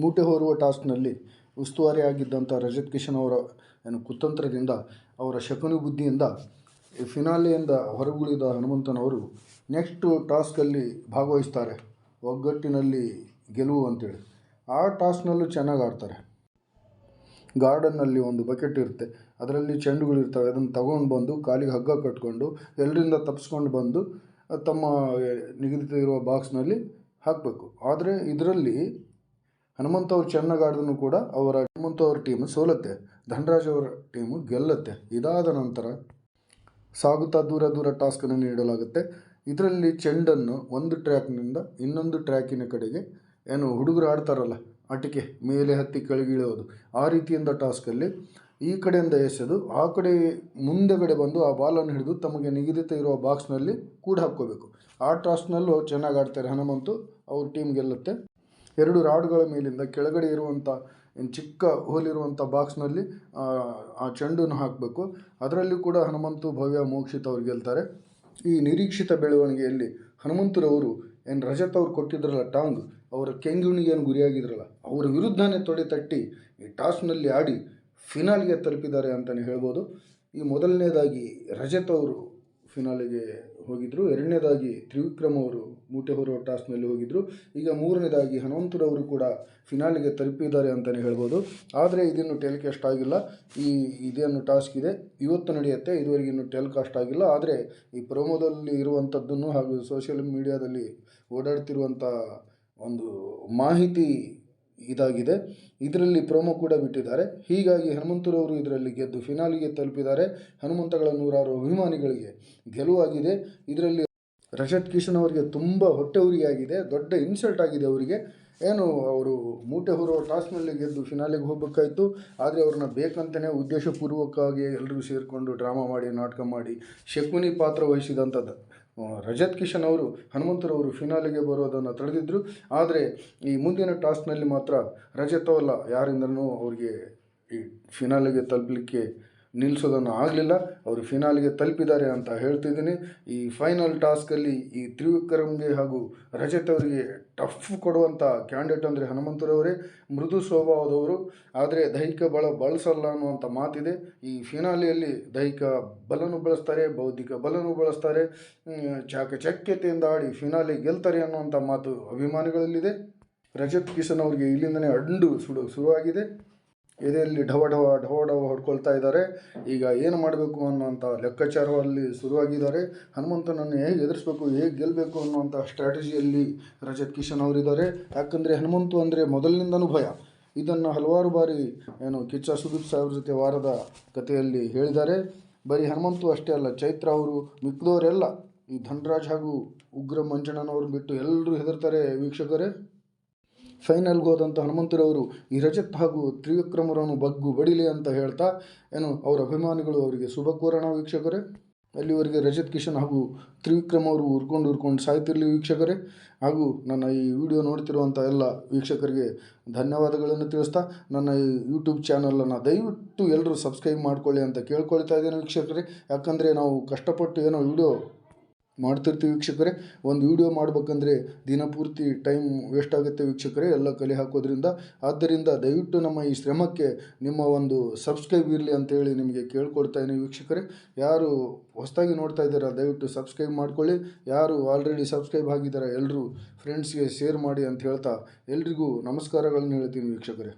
ಮೂಟೆ ಹೊರುವ ಟಾಸ್ಕ್ನಲ್ಲಿ ಉಸ್ತುವಾರಿಯಾಗಿದ್ದಂಥ ರಜತ್ ಕಿಶನ್ ಅವರ, ಏನು ಕುತಂತ್ರದಿಂದ, ಅವರ ಶಕುನಿ ಬುದ್ಧಿಯಿಂದ ಫಿನಾಲೆಯಿಂದ ಹೊರಗುಳಿದ ಹನುಮಂತನವರು ನೆಕ್ಸ್ಟು ಟಾಸ್ಕಲ್ಲಿ ಭಾಗವಹಿಸ್ತಾರೆ. ಒಗ್ಗಟ್ಟಿನಲ್ಲಿ ಗೆಲುವು ಅಂತೇಳಿ. ಆ ಟಾಸ್ಕ್ನಲ್ಲೂ ಚೆನ್ನಾಗಿ ಆಡ್ತಾರೆ. ಗಾರ್ಡನ್ನಲ್ಲಿ ಒಂದು ಬಕೆಟ್ ಇರುತ್ತೆ. ಅದರಲ್ಲಿ ಚೆಂಡುಗಳಿರ್ತವೆ ಅದನ್ನು ತಗೊಂಡು ಬಂದು ಕಾಲಿಗೆ ಹಗ್ಗ ಕಟ್ಕೊಂಡು ಎಲ್ಲರಿಂದ ತಪ್ಪಿಸ್ಕೊಂಡು ಬಂದು ತಮ್ಮ ನಿಗದಿತ ಇರುವ ಬಾಕ್ಸ್ನಲ್ಲಿ ಹಾಕಬೇಕು. ಆದರೆ ಇದರಲ್ಲಿ ಹನುಮಂತ ಚೆನ್ನಾಗಿ ಆಡಿದ್ರು ಕೂಡ ಅವರ ಹನುಮಂತ ಅವ್ರ ಟೀಮ್ ಸೋಲುತ್ತೆ. ಧನರಾಜ್ ಅವರ ಟೀಮು ಗೆಲ್ಲುತ್ತೆ. ಇದಾದ ನಂತರ ಸಾಗುತ್ತಾ ದೂರ ದೂರ ಟಾಸ್ಕನ್ನು ನೀಡಲಾಗುತ್ತೆ. ಇದರಲ್ಲಿ ಚೆಂಡನ್ನು ಒಂದು ಟ್ರ್ಯಾಕ್ನಿಂದ ಇನ್ನೊಂದು ಟ್ರ್ಯಾಕಿನ ಕಡೆಗೆ ಏನು ಹುಡುಗರು ಆಡ್ತಾರಲ್ಲ ಆಟಿಕೆ ಮೇಲೆ ಹತ್ತಿ ಕೆಳಗಿಳಿಯೋದು, ಆ ರೀತಿಯಿಂದ ಟಾಸ್ಕಲ್ಲಿ ಈ ಕಡೆಯಿಂದ ಎಸೆದು, ಆ ಕಡೆ ಮುಂದೆಗಡೆ ಬಂದು ಆ ಬಾಲನ್ನು ಹಿಡಿದು ತಮಗೆ ನಿಗದಿತ ಇರುವ ಬಾಕ್ಸ್ನಲ್ಲಿ ಕೂಡ ಹಾಕ್ಕೋಬೇಕು. ಆ ಟಾಸ್ಕ್ನಲ್ಲೂ ಚೆನ್ನಾಗಿ ಆಡ್ತಾರೆ ಹನುಮಂತು, ಅವ್ರ ಟೀಮ್ ಗೆಲ್ಲುತ್ತೆ. ಎರಡು ರಾಡ್ಗಳ ಮೇಲಿಂದ ಕೆಳಗಡೆ ಇರುವಂಥ ಏನು ಚಿಕ್ಕ ಹೋಲಿರುವಂಥ ಬಾಕ್ಸ್ನಲ್ಲಿ ಆ ಚೆಂಡನ್ನು ಹಾಕಬೇಕು. ಅದರಲ್ಲಿ ಕೂಡ ಹನುಮಂತು ಭವ್ಯ ಮೋಕ್ಷಿತ ಅವ್ರು ಗೆಲ್ತಾರೆ. ಈ ನಿರೀಕ್ಷಿತ ಬೆಳವಣಿಗೆಯಲ್ಲಿ ಹನುಮಂತರವರು, ಏನು ರಜತ್ ಅವ್ರು ಕೊಟ್ಟಿದ್ರಲ್ಲ ಟಾಂಗ್, ಅವರ ಕೆಂಗುಣಿಗೆ ಏನು ಗುರಿಯಾಗಿದ್ರಲ್ಲ, ಅವರ ವಿರುದ್ಧನೇ ತೊಡೆ ತಟ್ಟಿ ಈ ಟಾಸ್ನಲ್ಲಿ ಆಡಿ ಫಿನಾಲ್ಗೆ ತಲುಪಿದ್ದಾರೆ ಅಂತಲೇ ಹೇಳ್ಬೋದು. ಈ ಮೊದಲನೇದಾಗಿ ರಜತ್ ಅವರು ಫಿನಾಲಿಗೆ ಹೋಗಿದ್ದರು ಎರಡನೇದಾಗಿ ತ್ರಿವಿಕ್ರಮ್ ಅವರು ಮೂಟೆ ಹೊರುವ ಟಾಸ್ನಲ್ಲಿ ಹೋಗಿದ್ದರು ಈಗ ಮೂರನೇದಾಗಿ ಹನುಮಂತರವರು ಕೂಡ ಫಿನಾಲೆಗೆ ತಲುಪಿದ್ದಾರೆ ಅಂತಲೇ ಹೇಳ್ಬೋದು. ಆದರೆ ಇದಿನ್ನು ಟೆಲಿಕಾಸ್ಟ್ ಆಗಿಲ್ಲ. ಈ ಇದೇನು ಟಾಸ್ಕ್ ಇದೆ. ಇವತ್ತು ನಡೆಯುತ್ತೆ. ಇದುವರೆಗೆ ಇನ್ನು ಟೆಲಿಕಾಸ್ಟ್ ಆಗಿಲ್ಲ. ಆದರೆ ಈ ಪ್ರೊಮೋದಲ್ಲಿ ಇರುವಂಥದ್ದನ್ನು ಹಾಗೂ ಸೋಷಿಯಲ್ ಮೀಡಿಯಾದಲ್ಲಿ ಓಡಾಡ್ತಿರುವಂಥ ಒಂದು ಮಾಹಿತಿ ಇದಾಗಿದೆ. ಇದರಲ್ಲಿ ಪ್ರೋಮೋ ಕೂಡ ಬಿಟ್ಟಿದ್ದಾರೆ. ಹೀಗಾಗಿ ಹನುಮಂತರವರು ಇದರಲ್ಲಿ ಗೆದ್ದು ಫಿನಾಲಿಗೆ ತಲುಪಿದ್ದಾರೆ. ಹನುಮಂತಗಳ ನೂರಾರು ಅಭಿಮಾನಿಗಳಿಗೆ ಗೆಲುವಾಗಿದೆ. ಇದರಲ್ಲಿ ರಜತ್ ಕಿಶನ್ ಅವರಿಗೆ ತುಂಬ ಹೊಟ್ಟೆ ಉರಿಯಾಗಿದೆ. ದೊಡ್ಡ ಇನ್ಸಲ್ಟ್ ಆಗಿದೆ ಅವರಿಗೆ. ಏನು, ಅವರು ಮೂಟೆ ಹೊರುವ ಟಾಸ್ನಲ್ಲಿ ಗೆದ್ದು ಫಿನಾಲಿಗೆ ಹೋಗಬೇಕಾಯ್ತು. ಆದರೆ ಅವ್ರನ್ನ ಬೇಕಂತಲೇ ಉದ್ದೇಶಪೂರ್ವಕವಾಗಿ ಎಲ್ಲರೂ ಸೇರಿಕೊಂಡು ಡ್ರಾಮಾ ಮಾಡಿ, ನಾಟಕ ಮಾಡಿ ಶಕುನಿ ಪಾತ್ರ ವಹಿಸಿದಂಥದ್ದು ರಜತ್ ಕಿಶನ್ ಅವರು ಹನುಮಂತರವರು ಫಿನಾಲಿಗೆ ಬರೋದನ್ನು ತಡೆದಿದ್ದರು ಆದರೆ ಈ ಮುಂದಿನ ಟಾಸ್ಕ್ನಲ್ಲಿ ಮಾತ್ರ ರಜತ್ ಅವಲ್ಲ ಯಾರಿಂದನೂ ಅವರಿಗೆ ಈ ಫಿನಾಲಿಗೆ ತಲುಪಲಿಕ್ಕೆ ನಿಲ್ಲಿಸೋದನ್ನು ಆಗಲಿಲ್ಲ. ಅವರು ಫಿನಾಲಿಗೆ ತಲುಪಿದ್ದಾರೆ ಅಂತ ಹೇಳ್ತಿದ್ದೀನಿ. ಈ ಫೈನಲ್ ಟಾಸ್ಕಲ್ಲಿ ಈ ತ್ರಿವಿಕ್ರಮ್ಗೆ ಹಾಗೂ ರಜತ್ ಅವರಿಗೆ ಟಫ್ ಕೊಡುವಂಥ ಕ್ಯಾಂಡಿಡೇಟ್ ಅಂದರೆ ಹನುಮಂತರವರೇ, ಮೃದು ಸ್ವಭಾವದವರು. ಆದರೆ ದೈಹಿಕ ಬಲ ಬಳಸಲ್ಲ ಅನ್ನುವಂಥ ಮಾತಿದೆ. ಈ ಫಿನಾಲಿಯಲ್ಲಿ ದೈಹಿಕ ಬಲನೂ ಬಳಸ್ತಾರೆ, ಬೌದ್ಧಿಕ ಬಲನೂ ಬಳಸ್ತಾರೆ. ಚಾಕಚಕ್ಯತೆಯಿಂದ ಆಡಿ ಫಿನಾಲಿ ಗೆಲ್ತಾರೆ ಅನ್ನುವಂಥ ಮಾತು ಅಭಿಮಾನಿಗಳಲ್ಲಿದೆ. ರಜತ್ ಕಿಶನ್ ಅವರಿಗೆ ಇಲ್ಲಿಂದನೇ ಅಂಡು ಸುಡು ಶುರುವಾಗಿದೆ. ಎದೆಯಲ್ಲಿ ಢವ ಢವ ಢವ ಢವ ಹೊಡ್ಕೊಳ್ತಾ ಇದ್ದಾರೆ. ಈಗ ಏನು ಮಾಡಬೇಕು ಅನ್ನುವಂಥ ಲೆಕ್ಕಾಚಾರದಲ್ಲಿ ಶುರುವಾಗಿದ್ದಾರೆ. ಹನುಮಂತನನ್ನು ಹೇಗೆ ಎದುರಿಸ್ಬೇಕು, ಹೇಗೆ ಗೆಲ್ಲಬೇಕು ಅನ್ನುವಂಥ ಸ್ಟ್ರಾಟಜಿಯಲ್ಲಿ ರಜತ್ ಕಿಶನ್ ಅವರಿದ್ದಾರೆ. ಯಾಕಂದರೆ ಹನುಮಂತು ಅಂದರೆ ಮೊದಲಿನಿಂದನೂ ಭಯ. ಇದನ್ನು ಹಲವಾರು ಬಾರಿ ಏನು ಕಿಚ್ಚ ಸುದೀಪ್ ಸಾಹೇಬ್ರ ಜೊತೆ ವಾರದ ಕಥೆಯಲ್ಲಿ ಹೇಳಿದ್ದಾರೆ. ಬರೀ ಹನುಮಂತು ಅಷ್ಟೇ ಅಲ್ಲ, ಚೈತ್ರ ಅವರು ಮಿಕ್ಕಿದವರೆಲ್ಲ ಈ ಧನರಾಜ್ ಹಾಗೂ ಉಗ್ರ ಮಂಜಣ್ಣನವ್ರನ್ನ ಬಿಟ್ಟು ಎಲ್ಲರೂ ಹೆದರ್ತಾರೆ ವೀಕ್ಷಕರೇ. ಫೈನಲ್ಗೆ ಹೋದಂಥ ಹನುಮಂತರವರು ಈ ರಜತ್ ಹಾಗೂ ತ್ರಿವಿಕ್ರಮರನ್ನು ಬಗ್ಗು ಬಡಿಲಿ ಅಂತ ಹೇಳ್ತಾ, ಏನು, ಅವರ ಅಭಿಮಾನಿಗಳು ಅವರಿಗೆ ಶುಭ ಕೋರೋಣ ವೀಕ್ಷಕರೇ. ಅಲ್ಲಿವರೆಗೆ ರಜತ್ ಕಿಶನ್ ಹಾಗೂ ತ್ರಿವಿಕ್ರಮ್ ಅವರು ಉರ್ಕೊಂಡು ಉರ್ಕೊಂಡು ಸಾಯ್ತಿರಲಿ ವೀಕ್ಷಕರೇ. ಹಾಗೂ ನನ್ನ ಈ ವಿಡಿಯೋ ನೋಡ್ತಿರುವಂಥ ಎಲ್ಲ ವೀಕ್ಷಕರಿಗೆ ಧನ್ಯವಾದಗಳನ್ನು ತಿಳಿಸ್ತಾ, ನನ್ನ ಈ ಯೂಟ್ಯೂಬ್ ಚಾನಲನ್ನು ದಯವಿಟ್ಟು ಎಲ್ಲರೂ ಸಬ್ಸ್ಕ್ರೈಬ್ ಮಾಡ್ಕೊಳ್ಳಿ ಅಂತ ಕೇಳ್ಕೊಳ್ತಾ ಇದ್ದೇನೆ ವೀಕ್ಷಕರೇ. ಯಾಕಂದರೆ ನಾವು ಕಷ್ಟಪಟ್ಟು ಏನೋ ವಿಡಿಯೋ ಮಾಡ್ತಿರ್ತೀವಿ ವೀಕ್ಷಕರೇ. ಒಂದು ವಿಡಿಯೋ ಮಾಡಬೇಕಂದ್ರೆ ದಿನಪೂರ್ತಿ ಟೈಮ್ ವೇಸ್ಟ್ ಆಗುತ್ತೆ ವೀಕ್ಷಕರೇ, ಎಲ್ಲ ಕಲೆ ಹಾಕೋದ್ರಿಂದ. ಆದ್ದರಿಂದ ದಯವಿಟ್ಟು ನಮ್ಮ ಈ ಶ್ರಮಕ್ಕೆ ನಿಮ್ಮ ಒಂದು ಸಬ್ಸ್ಕ್ರೈಬ್ ಇರಲಿ ಅಂತೇಳಿ ನಿಮಗೆ ಕೇಳ್ಕೊಡ್ತಾ ಇದ್ದೀನಿ ವೀಕ್ಷಕರೇ. ಯಾರು ಹೊಸದಾಗಿ ನೋಡ್ತಾ ಇದ್ದೀರಾ, ದಯವಿಟ್ಟು ಸಬ್ಸ್ಕ್ರೈಬ್ ಮಾಡ್ಕೊಳ್ಳಿ. ಯಾರು ಆಲ್ರೆಡಿ ಸಬ್ಸ್ಕ್ರೈಬ್ ಆಗಿದ್ದಾರೆ ಎಲ್ಲರೂ ಫ್ರೆಂಡ್ಸ್ಗೆ ಶೇರ್ ಮಾಡಿ ಅಂತ ಹೇಳ್ತಾ ಎಲ್ರಿಗೂ ನಮಸ್ಕಾರಗಳನ್ನು ಹೇಳ್ತೀನಿ ವೀಕ್ಷಕರೇ.